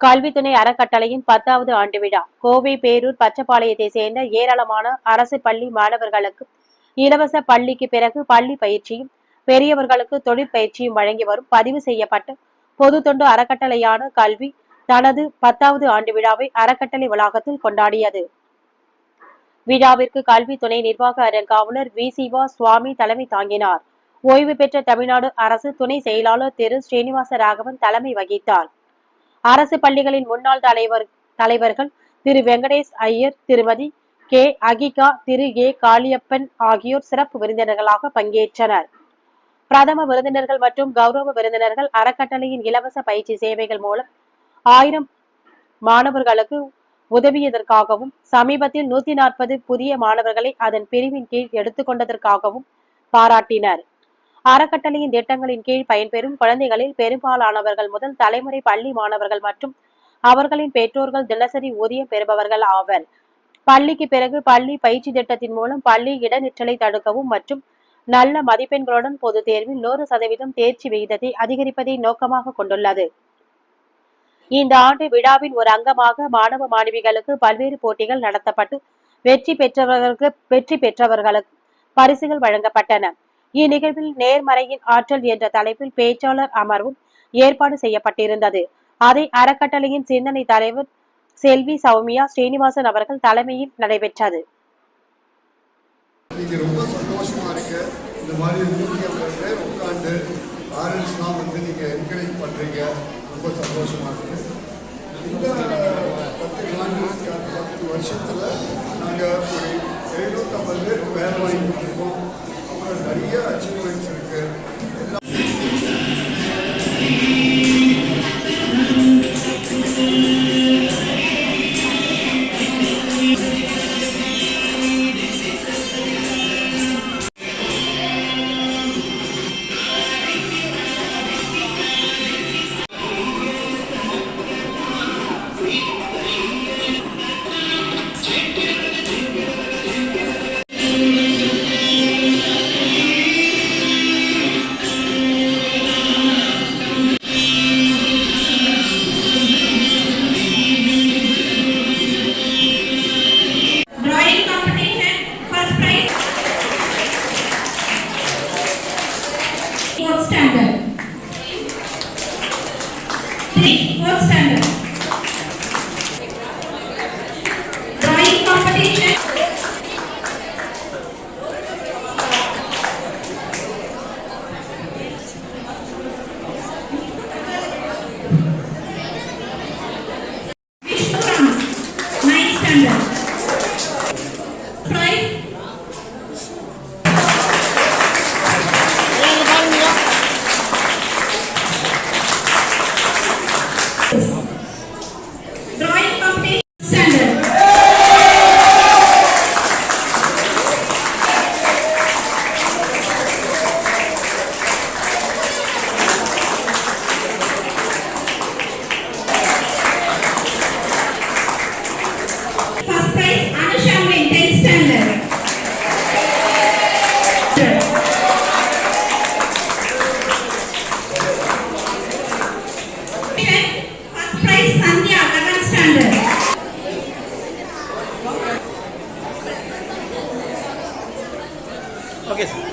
கல்வி துணை அறக்கட்டளையின் பத்தாவது ஆண்டு விழா. கோவை பேரூர் பச்சைப்பாளையத்தை சேர்ந்த ஏராளமான அரசு பள்ளி மாணவர்களுக்கு இலவச பள்ளிக்கு பிறகு பள்ளி பயிற்சியும் பெரியவர்களுக்கு தொழிற்பயிற்சியும் வழங்கி வரும் பதிவு செய்யப்பட்ட பொது தொண்டு அறக்கட்டளையான கல்வி தனது பத்தாவது ஆண்டு விழாவை அறக்கட்டளை வளாகத்தில் கொண்டாடியது. விழாவிற்கு கல்வி துணை நிர்வாக அறங்காவலர் வி. சிவா சுவாமி தலைமை தாங்கினார். ஓய்வு பெற்ற தமிழ்நாடு அரசு துணை செயலாளர் திரு. ஸ்ரீனிவாச ராகவன் தலைமை வகித்தார். அரசு பள்ளிகளின் முன்னாள் தலைவர் தலைவர்கள் திரு வெங்கடேஷ் ஐயர் திருமதி கே. அகிகா திரு ஏ. காளியப்பன் ஆகியோர் சிறப்பு விருந்தினர்களாக பங்கேற்றனர். பிரதம விருந்தினர்கள் மற்றும் கௌரவ விருந்தினர்கள் அறக்கட்டளையின் இலவச பயிற்சி சேவைகள் மூலம் ஆயிரம் மாணவர்களுக்கு உதவியதற்காகவும் சமீபத்தில் நூத்தி நாற்பது புதிய மாணவர்களை அதன் பிரிவின் கீழ் எடுத்துக்கொண்டதற்காகவும் பாராட்டினர். அறக்கட்டளையின் திட்டங்களின் கீழ் பயன்பெறும் குழந்தைகளில் பெரும்பாலானவர்கள் முதல் தலைமுறை பள்ளி மாணவர்கள் மற்றும் அவர்களின் பெற்றோர்கள் தினசரி ஊதியம் பெறுபவர்கள் ஆவர். பள்ளிக்கு பிறகு பள்ளி பயிற்சி திட்டத்தின் மூலம் பள்ளி இடநிற்றலை தடுக்கவும் மற்றும் நல்ல மதிப்பெண்களுடன் பொது தேர்வில் நூறு சதவீதம் தேர்ச்சி விகிதத்தை அதிகரிப்பதை நோக்கமாக கொண்டுள்ளது. இந்த ஆண்டு விழாவின் ஒரு அங்கமாக மாணவ மாணவிகளுக்கு பல்வேறு போட்டிகள் நடத்தப்பட்டு வெற்றி பெற்றவர்களுக்கு வெற்றி பெற்றவர்களுக்கு பரிசுகள் வழங்கப்பட்டன. இந்நிகழ்வில் நேர்மறையின் ஆற்றல் என்ற தலைப்பில் பேச்சாளர் அமர்வும் ஏற்பாடு செய்யப்பட்டிருந்தது. அதை அறக்கட்டளையின் சிந்தனை தலைவர் செல்வி சௌமியா ஸ்ரீனிவாசன் அவர்கள் தலைமையில் நடைபெற்றது. ரொம்ப சந்தோஷமா இருக்கு. இந்த மாதிரி உட்காந்து வந்து என்கரேஜ் ரொம்ப சந்தோஷமா இருக்கு. இந்த பத்து ஆண்டு பத்து வருஷத்துல நாங்க ஒரு எழுநூத்தம்பது பேர் வேலை வாங்கி இருக்கோம் Yeah. Standard. Three, fourth standard. Drawing competition. Vishnuram, ninth standard. Okay sir